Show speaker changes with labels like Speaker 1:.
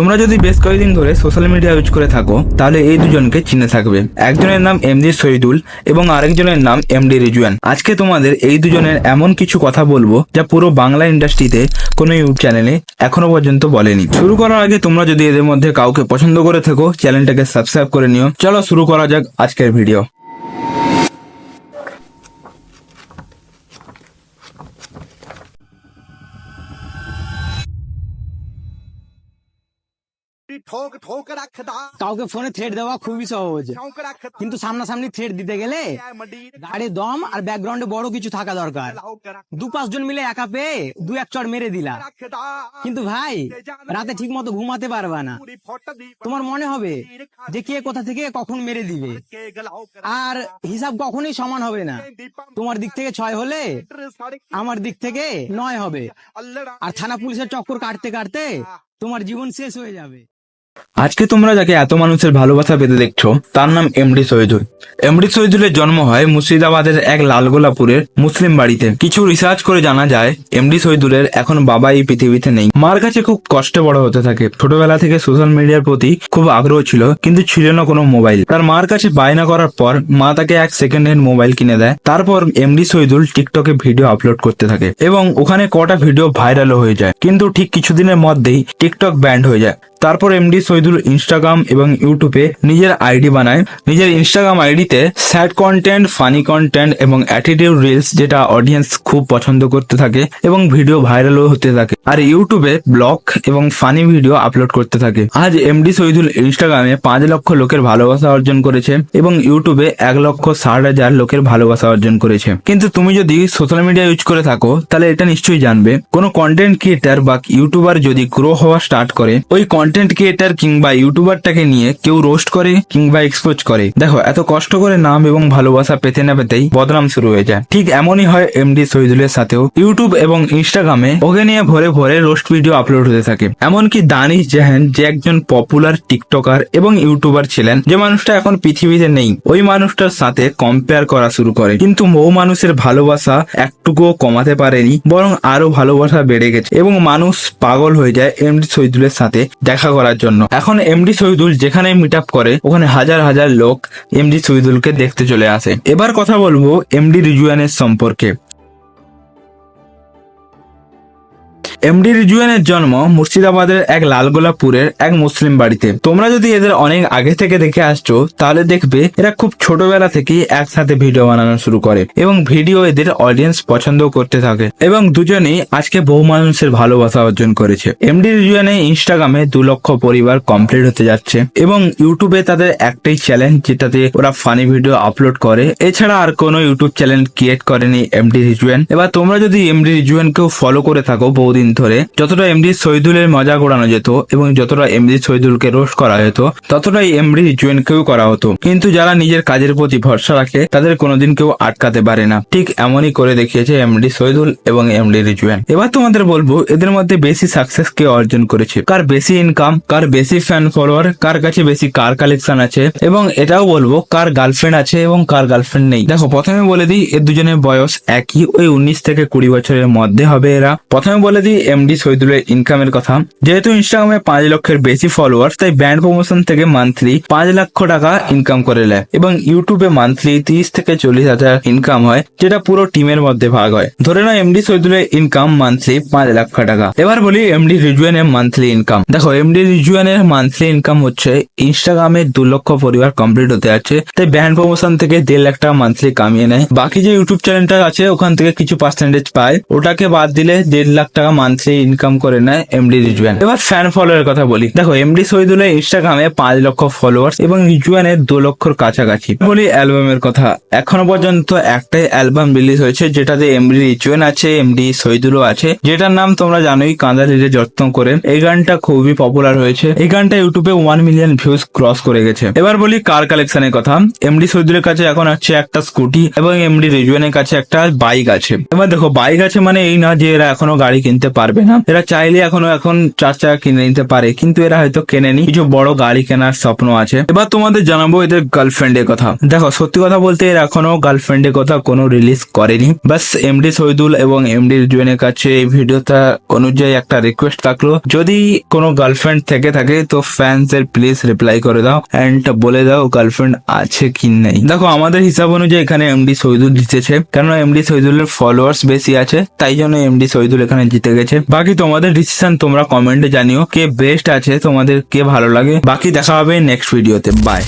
Speaker 1: তোমরা যদি বেশ কয়েকদিন ধরে সোশ্যাল মিডিয়া ইউজ করে থাকো, তাহলে এই দুজনকে চিনে থাকবে। একজনের নাম এমডি শহীদুল এবং আরেকজনের নাম এমডি রিজুয়ান আজকে তোমাদের এই দুজনের এমন কিছু কথা বলব যা পুরো বাংলা ইন্ডাস্ট্রিতে কোনো ইউটিউব চ্যানেলে এখনও পর্যন্ত বলেনি। শুরু করার আগে তোমরা যদি এদের মধ্যে কাউকে পছন্দ করে থাকো চ্যানেলটাকে সাবস্ক্রাইব করে নিও। চলো শুরু করা যাক আজকের ভিডিও
Speaker 2: কাউকে ফোনে থ্রেড দেওয়া খুবই সহজ। কিন্তু সামনাসামনি থ্রেড দিতে গেলে গাড়ি দম আর ব্যাকগ্রাউন্ডে বড় কিছু থাকা দরকার। দু পাঁচজন মিলে একা পেয়ে দু এক চড় মেরে দিলা। কিন্তু ভাই রাতে ঠিক মতো ঘুমাতে পারবা না। তোমার মনে হবে যে কে কোথা থেকে কখন মেরে দিবে। আর হিসাব কখনোই সমান হবে না। তোমার দিক থেকে ছয় হলে আমার দিক থেকে নয় হবে। আর থানা পুলিশের চক্কর কাটতে কাটতে তোমার জীবন শেষ হয়ে যাবে।
Speaker 1: আজকে তোমরা যাকে এত মানুষের ভালোবাসা পেতে দেখছ, তার নাম এমডি শহীদুল এমডি শহীদুলের জন্ম হয় মুর্শিদাবাদের এক লালগোলাপুরের মুসলিম বাড়িতে। কিছু রিসার্চ করে জানা যায়, এমডি শহীদুলের এখন বাবা এই পৃথিবীতে নেই। মার কাছে খুব কষ্টে বড় হতে থাকে। ছোটবেলা থেকে সোশ্যাল মিডিয়ার প্রতি খুব আগ্রহ ছিল, কিন্তু ছিল না কোনো মোবাইল তার মার কাছে বায়না করার পর, মা তাকে এক সেকেন্ড হ্যান্ড মোবাইল কিনে দেয়। তারপর এমডি শহীদুল টিকটকে ভিডিও আপলোড করতে থাকে এবং ওখানে কটা ভিডিও ভাইরালও হয়ে যায়। কিন্তু ঠিক কিছুদিনের মধ্যেই টিকটক ব্যান্ড হয়ে যায়। তারপর এমডি শহীদুল ইনস্টাগ্রাম এবং ইউটিউবে নিজের আইডি বানায়। নিজের ইনস্টাগ্রাম আইডিতে স্যাড কন্টেন্ট ফানি কন্টেন্ট এবং অ্যাটিটিউড রিলস যেটা অডিয়েন্স খুব পছন্দ করতে থাকে এবং ভিডিও ভাইরালও হতে থাকে। আর ইউটিউবে ব্লগ এবং ফানি ভিডিও আপলোড করতে থাকে। আজ এমডি শহীদুল ইনস্টাগ্রামে পাঁচ লক্ষ লোকের ভালোবাসা অর্জন করেছে এবং ইউটিউবে এক লক্ষ ষাট হাজার লোকের ভালোবাসা অর্জন করেছে। কিন্তু তুমি যদি সোশ্যাল মিডিয়া ইউজ করে থাকো, তাহলে এটা নিশ্চয়ই জানবে। কোনো কন্টেন্ট ক্রিয়েটার বা ইউটিউবার যদি গ্রো হওয়া স্টার্ট করে, ওই কন্টেন্ট ক্রিয়েটার কিংবা ইউটিউবারটাকে নিয়ে কেউ রোস্ট করে কিংবা এক্সপোজ করে। দেখো, এত কষ্ট করে নাম এবং ভালোবাসা পেতে না পেতেই বদনাম শুরু হয়ে যায়। ঠিক এমনই হয় এমডি শহীদুলের সাথেও। ইউটিউব এবং ইনস্টাগ্রামে ওকে নিয়ে ভরে ভরে রোস্ট ভিডিও আপলোড হতে থাকে। এমনকি দানিশ জাহান যে একজন পপুলার টিকটকার এবং ইউটিউবার ছিলেন, যে মানুষটা এখন পৃথিবীতে নেই, ওই মানুষটার সাথে কম্পেয়ার করা শুরু করে। কিন্তু বহু মানুষের ভালোবাসা একটুকুও কমাতে পারেনি, বরং আরও ভালোবাসা বেড়ে গেছে। এবং মানুষ পাগল হয়ে যায় এমডি শহীদুলের সাথে দেখা করার জন্য। এখন এমডি শহীদুল যেখানে মিট করে, ওখানে হাজার হাজার লোক এমডি শহীদুলকে দেখতে চলে আসে। এবার কথা বলব এমডি রিজুয়ানের সম্পর্কে। এমডি রিজুয়ানের জন্ম মুর্শিদাবাদের এক লালগোলাপুরের এক মুসলিম বাড়িতে। তোমরা যদি এদের অনেক আগে থেকে দেখে আসছো, তাহলে দেখবে এরা খুব ছোটবেলা থেকেই একসাথে ভিডিও বানানো শুরু করে এবং ভিডিও এদের অডিয়েন্স পছন্দ করতে থাকে এবং দুজনেই আজকে বহু মানুষের ভালোবাসা অর্জন করেছে। এমডি রিজুয়ানে ইনস্টাগ্রামে দু লক্ষ পরিবার কমপ্লিট হতে যাচ্ছে এবং ইউটিউবে তাদের একটাই চ্যালেঞ্জ যেটাতে ওরা ফানি ভিডিও আপলোড করে। এছাড়া আর কোনো ইউটিউব চ্যানেল ক্রিয়েট করেনি এমডি রিজুয়ান এবার তোমরা যদি এমডি রিজুয়ানকেও ফলো করে থাকো, বহুদিন ধরে যতটা এমডি শহীদুলের মজা করানো যেত এবং যতটা এমডি শহীদুলকে রোস্ট করা যেত, ততটাই এমডি রিজুয়ানকেও করা হতো। কিন্তু যারা নিজের কাজের প্রতি ভরসা রাখে, তাদের কোনোদিন কেউ আটকাতে পারে না। ঠিক এমনই করে দেখিয়েছে এমডি শহীদুল এবং এমডি রিজুয়ান এবার তোমাদের বলব, এদের মধ্যে বেশি সাকসেস কে অর্জন করেছে? কার বেশি ইনকাম কার বেশি ফ্যান ফলোয়ার কার কাছে বেশি কার কালেকশন আছে? এবং এটাও বলব, কার গার্লফ্রেন্ড আছে এবং কার গার্লফ্রেন্ড নেই? দেখো, প্রথমে বলে দিই, এর দুজনের বয়স একই। ওই উনিশ থেকে কুড়ি বছরের মধ্যে হবে এরা। প্রথমে বলে দিই এমডি শহীদুলের ইনকামের কথা। যেহেতু ইনস্টাগ্রামে পাঁচ লক্ষের বেশি ফলোয়ার তাই ব্র্যান্ড প্রমোশন থেকে মান্থলি পাঁচ লক্ষ টাকা ইনকাম করে নেয়। এবং ইউটিউবে মান্থলি তিরিশ থেকে চল্লিশ হাজার ইনকাম হয়, যেটা পুরো টিমের মধ্যে ভাগ হয়। ধরে নাও এমডি শহীদুলের ইনকাম মান্থলি পাঁচ লক্ষ টাকা। এবার বলি এমডি রিজুয়ানের মান্থলি ইনকাম দেখো এমডি রিজুয়ানের মান্থলি ইনকাম হচ্ছে ইনস্টাগ্রামে দু লক্ষ পরিবার কমপ্লিট হতে যাচ্ছে, তাই ব্র্যান্ড প্রমোশন থেকে দেড় লাখ টাকা মান্থলি কামিয়ে নেয়। বাকি যে ইউটিউব চ্যানেলটা আছে, ওখান থেকে কিছু পার্সেন্টেজ পায়। ওটাকে বাদ দিলে দেড় লাখ টাকা মান্থলি ইনকাম করে নেয় এমডি রিজুয়ান এবার ফ্যান ফলোয়ার কথা বলি। দেখো এমডি শহীদুলের ইনস্টাগ্রামে পাঁচ লক্ষ ফলোয়ার্স এবং রিজুয়ানের দু লক্ষর কাছাকাছি। বলি অ্যালবামের কথা, এখনও পর্যন্ত একটাই অ্যালবাম রিলিজ হয়েছে, যেটাতে এমডি রিজুয়ান আছে এমডি শহীদুলও আছে। যেটার নাম তোমরা জানোই, কাঁদা লিরে যত্ন করেন এই গানটা খুবই পপুলার হয়েছে। এই গানটা ইউটিউবে ওয়ান মিলিয়ন ভিউজ ক্রস করে গেছে। এবার বলি কার কালেকশনের কথা। এমডি শহীদুলের কাছে এখন আছে একটা স্কুটি এবং এমডি রিজুয়ানের কাছে একটা বাইক আছে। এবার দেখো বাইক আছে মানে এই না যে এরা এখনও গাড়ি কিনতে পারবে না। এরা চাইলে এখনও এখন চার চাকা কিনে নিতে পারে, কিন্তু এরা হয়তো কেনেনি। কিছু বড় গাড়ি কেনার স্বপ্ন আছে। এবার তোমাদের জানাব এদের গার্লফ্রেন্ডের কথা। দেখো, সত্যি কথা বলতে এরা এখনও গার্লফ্রেন্ডের কথা কোনো রিলিজ করেনি। বাস এমডি শহীদুল এবং এমডি জুয়েনের কাছে এই ভিডিওটা অনুযায়ী একটা রিকোয়েস্ট থাকল। যদি কোনো গার্লফ্রেন্ড থেকে থাকে, তো ফ্যান্স এর প্লিজ রিপ্লাই করে দাও এন্ড বলে দাও গার্লফ্রেন্ড আছে কি নেই। দেখো, আমাদের হিসাব অনুযায়ী এখানে এমডি শহীদুল জিতেছে। কেননা এমডি শহীদুলের ফলোয়ার্স বেশি আছে, তাই জন্য এমডি শহীদুল এখানে জিতে গেছে। বাকি তোমাদের ডিসিশন তোমরা কমেন্টে জানিও, কে বেস্ট আছে, তোমাদের কে ভালো লাগে। বাকি দেখা হবে নেক্সট ভিডিওতে বাই